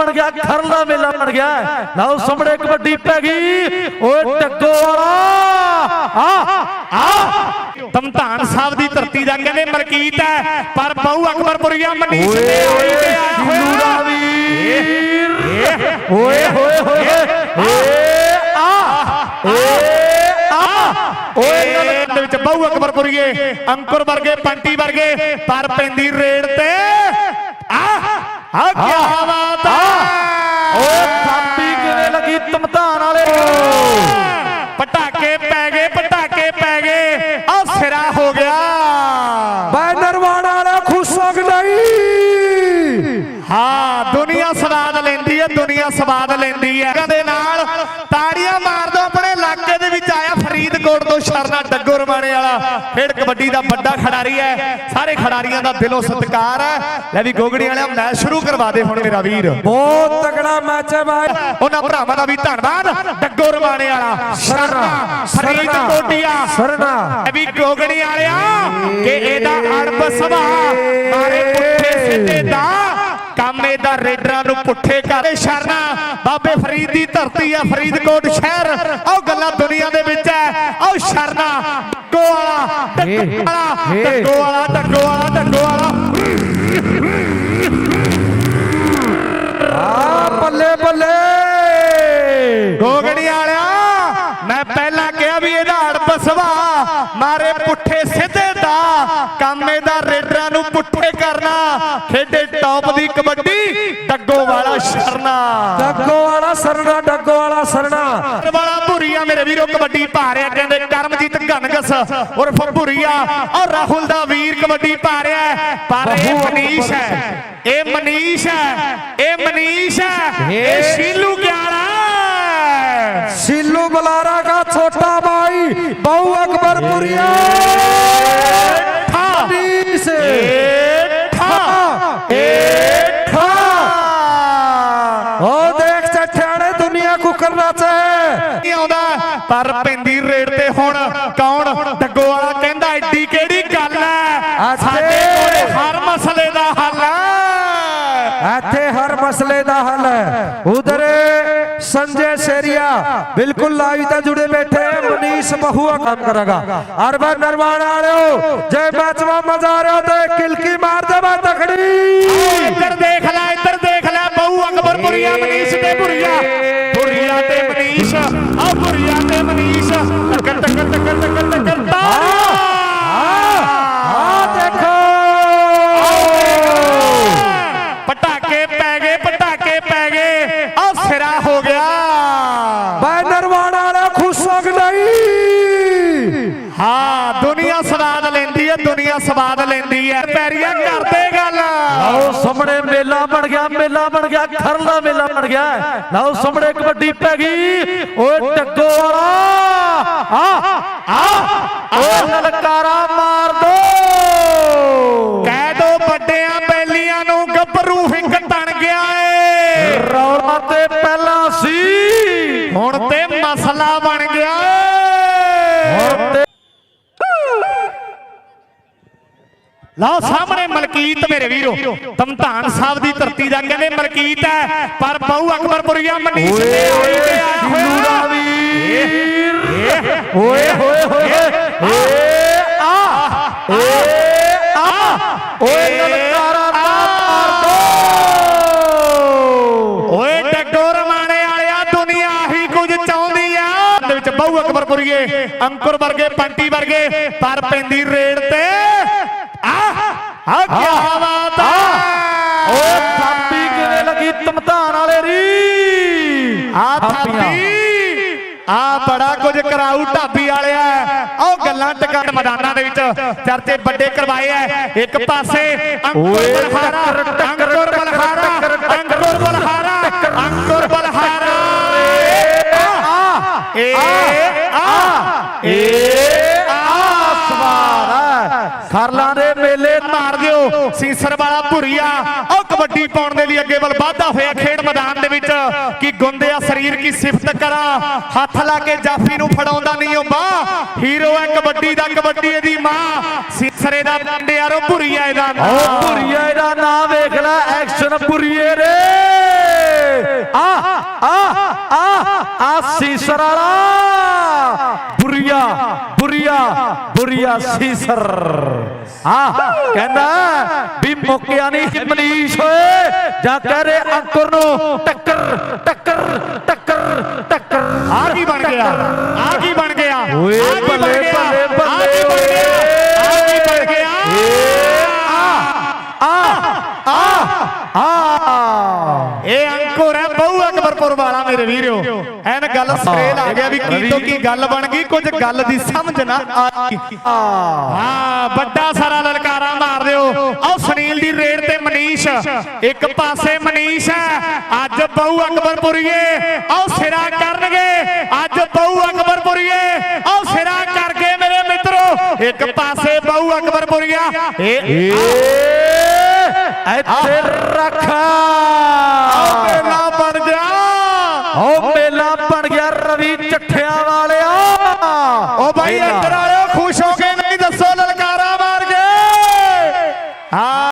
ਬਣ ਗਿਆ ਖਰਲਾ ਮੇਲਾ ਬਣ ਗਿਆ। ਲਓ ਸਾਹਮਣੇ ਕਬੱਡੀ ਪੈ ਗਈ ਓਏ ਟੱਗੋ ਵਾਲਾ। ਆ ਆ। ਤਮਤਾਨ ਸਾਹਿਬ ਦੀ ਧਰਤੀ ਦਾ ਕਹਿੰਦੇ ਮਲਕੀਤ ਹੈ ਪਰ ਬਹੁ ਅਕਬਰਪੁਰੀਆ ਮਨੀਸ਼ ਓਏ ਦੇ ਆਈ ਓਏ ਤੇ ਦਾ ਓਏ ਹੋਏ ਹੋਏ ਏ ਆ। ਆ ਓਏ ਓਏ ਦੇ ਵਿੱਚ ਬਹੁ ਅਕਬਰਪੁਰੀਏ ਅੰਕੁਰ ਵਰਗੇ ਪੰਟੀ ਵਰਗੇ ਪਰ ਪੈਂਦੀ ਰੇਡ ਤੇ। ਆ ਆ ਕੀ ਬਾਤ ਓਏ ਥਾਪੀ ਕਿਵੇਂ ਲੱਗੀ ਤਮਤਾਨ ਵਾਲੇ ਸਵਾਦ ਲੈਂਦੀ ਹੈ। ਦੇ ਨਾਲ ਤਾੜੀਆਂ ਮਾਰ ਦੋ ਆਪਣੇ ਇਲਾਕੇ ਦੇ ਵਿੱਚ ਆਇਆ ਫਰੀਦਕੋਟ ਤੋਂ ਸ਼ਰਨਾ ਡੱਗੋ ਰਮਾਣੇ ਵਾਲਾ। ਖੇਡ ਕਬੱਡੀ ਦਾ ਵੱਡਾ ਖਿਡਾਰੀ ਹੈ। ਸਾਰੇ ਖਿਡਾਰੀਆਂ ਦਾ ਦਿਲੋਂ ਸਤਿਕਾਰ ਹੈ। ਲੈ ਵੀ ਗੋਗੜੀ ਵਾਲਿਆ ਮੈਚ ਸ਼ੁਰੂ ਕਰਵਾ ਦੇ ਹੁਣ ਮੇਰਾ ਵੀਰ। ਬਹੁਤ ਤਗੜਾ ਮੈਚ ਹੈ ਭਾਈ। ਉਹਨਾਂ ਭਰਾਵਾਂ ਦਾ ਵੀ ਧੰਨਵਾਦ। ਡੱਗੋ ਰਮਾਣੇ ਵਾਲਾ ਸ਼ਰਨਾ ਫਰੀਦਕੋਟੀਆ ਸਰਨਾ। ਇਹ ਵੀ ਗੋਗੜੀ ਵਾਲਿਆ ਕਿ ਇਹਦਾ ਅੜਬ ਸੁਭਾਅ। ਮਾਰੇ ਪੁੱਠੇ ਸਿੱਧੇ ਦਾ। ਕੰਮ ਇਹਦਾ ਰੇਡਰਾਂ ਨੂੰ ਪੁੱਠੇ ਕਰੇ ਸ਼ਰਨਾ। ਬਾਬੇ ਫਰੀਦ ਦੀ ਧਰਤੀ ਆ ਫਰੀਦਕੋਟ ਸ਼ਹਿਰ। ਆਹ ਗੱਲਾਂ ਦੁਨੀਆ ਦੇ ਵਿੱਚ ਹੈ ਆਹ ਸ਼ਰਨਾ ਡੱਗੋ ਵਾਲਾ ਡੱਗੋ ਵਾਲਾ ਡੱਗੋ ਵਾਲਾ ਡੱਗੋ ਵਾਲਾ ਆ ਬੱਲੇ ਬੱਲੇ। ਗੋਗੜੀ ਵਾਲਿਆ ਮੈਂ ਪਹਿਲਾਂ ਕਿਹਾ ਵੀ ਇਹਦਾ ਅੜਬ ਸੁਭਾਅ। ਮਾਰੇ ਪੁੱਠੇ ਸਿੱਧੇ ਦਾ ਕੁੱਟੇ ਕਰਨਾ। ਖੇਡੇ ਟੌਪ ਦੀ ਕਬੱਡੀ ਡੱਗੋ ਵਾਲਾ ਸਰਨਾ। ਡੱਗੋ ਵਾਲਾ ਸਰਨਾ ਡੱਗੋ ਵਾਲਾ ਸਰਨਾ। ਵਾਲਾ ਭੁਰੀਆ ਮੇਰੇ ਵੀਰੋ ਕਬੱਡੀ ਪਾ ਰਿਹਾ ਕਹਿੰਦੇ ਕਰਮਜੀਤ ਗਨਗਸ ਉਰਫ ਭੁਰੀਆ। ਔਰ ਰਾਹੁਲ ਦਾ ਵੀਰ ਕਬੱਡੀ ਪਾ ਰਿਹਾ ਪਰ ਇਹ ਮਨੀਸ਼ ਹੈ। ਇਹ ਮਨੀਸ਼ ਹੈ ਇਹ ਮਨੀਸ਼ ਹੈ ਇਹ ਸ਼ੀਲੂ ਗਿਆਰਾ ਸ਼ੀਲੂ ਬਲਾਰਾ ਦਾ ਛੋਟਾ ਬਾਈ ਬਹੁ ਅਕਬਰ ਭੁਰੀਆ। ਪਰ ਪੈਂਦੀ ਰੇਡ ਤੇ ਹੁਣ ਕੌਣ ਡੱਗੋ ਵਾਲਾ ਕਹਿੰਦਾ ਐਡੀ ਕਿਹੜੀ ਗੱਲ ਹੈ ਅੱਛੇ। ਸਾਡੇ ਕੋਲੇ ਹਰ ਮਸਲੇ ਦਾ ਹੱਲ ਹੈ ਇੱਥੇ ਹਰ ਮਸਲੇ ਦਾ ਹੱਲ ਹੈ ਉਧਰ ਸੰਜੇ ਸ਼ੇਰੀਆ ਬਿਲਕੁਲ ਲਾਈਵ ਤੇ ਜੁੜੇ ਬੈਠੇ हैं। मनीष बहुआ काम करेगा अरबन निर्माण आ रहे हो जय मैच में मजा आ रहा हो तो एक किलकी मार दे मैं तकड़ी ਇੱਧਰ ਦੇਖ ਲੈ ਇੱਧਰ ਦੇਖ ਲੈ ਬਹੁ ਅਕਬਰਪੁਰੀਆ ਮਨੀਸ਼ ਤੇ ਹਾਂ ਦੁਨੀਆ ਸਵਾਦ ਲੈਂਦੀ ਹੈ ਦੁਨੀਆ ਸਵਾਦ ਲੈਂਦੀ ਹੈ। ਪੈਰੀਆਂ ਕਰਦੇ ਗੱਲ। ਲਓ ਸਾਹਮਣੇ ਮੇਲਾ ਬਣ ਗਿਆ ਮੇਲਾ ਬਣ ਗਿਆ ਖਰ ਦਾ ਮੇਲਾ ਬਣ ਗਿਆ। ਲਓ ਸਾਹਮਣੇ ਕਬੱਡੀ ਪੈ ਗਈ। ਓਏ ਟੱਕੋ ਵਾਲਾ। ਆ ਆ ਓਏ ਲਲਕਾਰਾ ਮਾਰ ਦੋ। ਕਹਿ ਦੋ ਵੱਡਿਆਂ ਬੈਲੀਆਂ ਨੂੰ ਗੱਭਰੂ ਹਿੰਗ ਤਣ ਗਿਆ ਏ। ਰੌਲਾ ਤੇ ਪਹਿਲਾਂ ਸੀ। ਹੁਣ ਤੇ ਮਸਲਾ ਬਣ ਗਿਆ ਏ। ਹੁਣ ਤੇ ਲਓ ਸਾਹਮਣੇ ਮਲਕੀਤ ਮੇਰੇ ਵੀਰੋ ਤਮਤਾਨ ਸਾਹਿਬ ਦੀ ਧਰਤੀ ਦਾ ਕਹਿੰਦੇ ਮਲਕੀਤ ਹੈ ਪਰ ਬਹੁ ਅਕਬਰਪੁਰੀਆ ਮਨੀਸ਼ ਓਏ ਓਏ ਤੇ ਆਇਆ ਜਿੰਨੂ ਦਾ ਹੋਇਆ ਵੀਰ ਓਏ ਹੋਏ ਹੋਏ ਏ ਆ ਏ ਆ ਓਏ ਲਲਕਾਰਾ ਮਾਰ ਦੋ ਓਏ ਡੱਗੋ ਰਮਾਣੇ ਵਾਲਿਆ ਦੁਨੀਆ ਹੀ ਕੁਝ ਚਾਹੁੰਦੀ ਆ ਦੇ ਵਿੱਚ ਬਹੁ ਅਕਬਰਪੁਰੀਏ ਅੰਕੁਰ ਵਰਗੇ ਪੰਟੀ ਵਰਗੇ ਪਰ ਪੈਂਦੀ ਰੇਡ ਤੇ ਆ ਆ ਕੀ ਬਾਤ ਆ ਹੈ ਓਏ ਥਾਪੀ ਕਿਵੇਂ ਲੱਗੀ ਤਮਤਾਨ ਵਾਲੇ ਰੀ ਆ ਥਾਪੀ ਆ ਬੜਾ ਕੁਝ ਕਰਾਊ ਢਾਬੀ ਵਾਲਿਆ। ਆਹ ਗੱਲਾਂ ਟਕਣ ਮੈਦਾਨਾਂ ਦੇ ਵਿੱਚ। ਚਰਚੇ ਵੱਡੇ ਕਰਵਾਏ ਐ। ਇੱਕ ਪਾਸੇ ਅੰਕੁਰ ਬਲਹਾਰਾ ਖਰਲਾਂ ਦੇ ਮੇਲੇ ਧਾਰ ਦਿਓ। ਸੀਸਰ ਵਾਲਾ ਭੁਰੀਆ। ਉਹ ਕਬੱਡੀ ਪਾਉਣ ਦੇ ਲਈ ਅੱਗੇ ਵੱਲ ਵਾਧਾ ਹੋਇਆ ਖੇਡ ਮੈਦਾਨ ਦੇ ਵਿੱਚ। ਕਿ ਗੁੰਦਿਆ ਸਰੀਰ ਕੀ ਸਿਫਤ ਕਰਾ? ਹੱਥ ਲਾ ਕੇ ਜਾਫੀ ਨੂੰ ਫੜਾਉਂਦਾ ਨਹੀਂ ਉਹ ਬਾਹ ਹੀਰੋ ਹੈ ਕਬੱਡੀ ਦਾ, ਕਬੱਡੀ ਦੀ ਮਾਂ। ਸੀਸਰੇ ਦਾ ਡੰਡਿਆਰੋ ਭੁਰੀਆ ਇਹਦਾ ਨਾਮ ਉਹ ਭੁਰੀਆ ਇਹਦਾ ਨਾਮ ਵੇਖ ਲੈ ਐਕਸ਼ਨ ਭੁਰੀਏ ਰੇ। ਆ ਆ ਆ ਆ ਸੀਸਰ ਵਾਲਾ। ਬੁਰੀਆ ਬੁਰੀਆ ਬੁਰੀਆ ਸੀਸਰ। ਆ ਕਹਿੰਦਾ ਵੀ ਮੁੱਕਿਆ ਨਹੀਂ ਮਨੀਸ਼ ਓਏ ਜਾ ਕਹਿ ਰੇ ਅੰਕੁਰ ਨੂੰ ਟੱਕਰ ਟੱਕਰ ਟੱਕਰ ਟੱਕਰ। ਆ ਕੀ ਬਣ ਗਿਆ? ਆ ਕੀ ਬਣ ਗਿਆ? ਓਏ ਬੱਲੇ? ਬੱਲੇ, ਬੱਲੇ, ਕੀ ਬਣ ਗਿਆ? ਆ ਕੀ ਬਣ ਗਿਆ? ਆ ਆ। ਇਹ ਅੰਕੁਰ ਹੈ ਬਹੁ ਅਕਬਰਪੁਰ ਵਾਲਾ ਮੇਰੇ ਵੀਰੋ। ਗੱਲ ਸਟ੍ਰੇਲ ਆ ਗਿਆ ਵੀ ਕੀ ਤੋਂ ਕੀ ਗੱਲ ਬਣ ਗਈ ਕੁਝ ਗੱਲ ਦੀ ਸਮਝ ਨਾ ਆਈ ਹਾਂ ਵੱਡਾ ਸਾਰਾ ਲਲਕਾਰਾ ਮਾਰ ਦਿਓ। ਆਹ ਸੁਨੀਲ ਦੀ ਰੇਡ ਤੇ ਮਨੀਸ਼। ਇੱਕ ਪਾਸੇ ਮਨੀਸ਼ ਹੈ। ਅੱਜ ਬਹੁ ਅਕਬਰਪੁਰੀਏ। ਆਹ ਸਿਰਾ ਕਰਨਗੇ। ਅੱਜ ਬਹੁ ਅਕਬਰਪੁਰੀਏ। ਆਹ ਸਿਰਾ ਕਰ ਗਏ ਮੇਰੇ ਮਿੱਤਰੋ। ਇੱਕ ਪਾਸੇ ਬਹੁ ਅਕਬਰਪੁਰੀਆ। ਇਹ ਇੱਥੇ ਰੱਖ। ਮੇਲਾ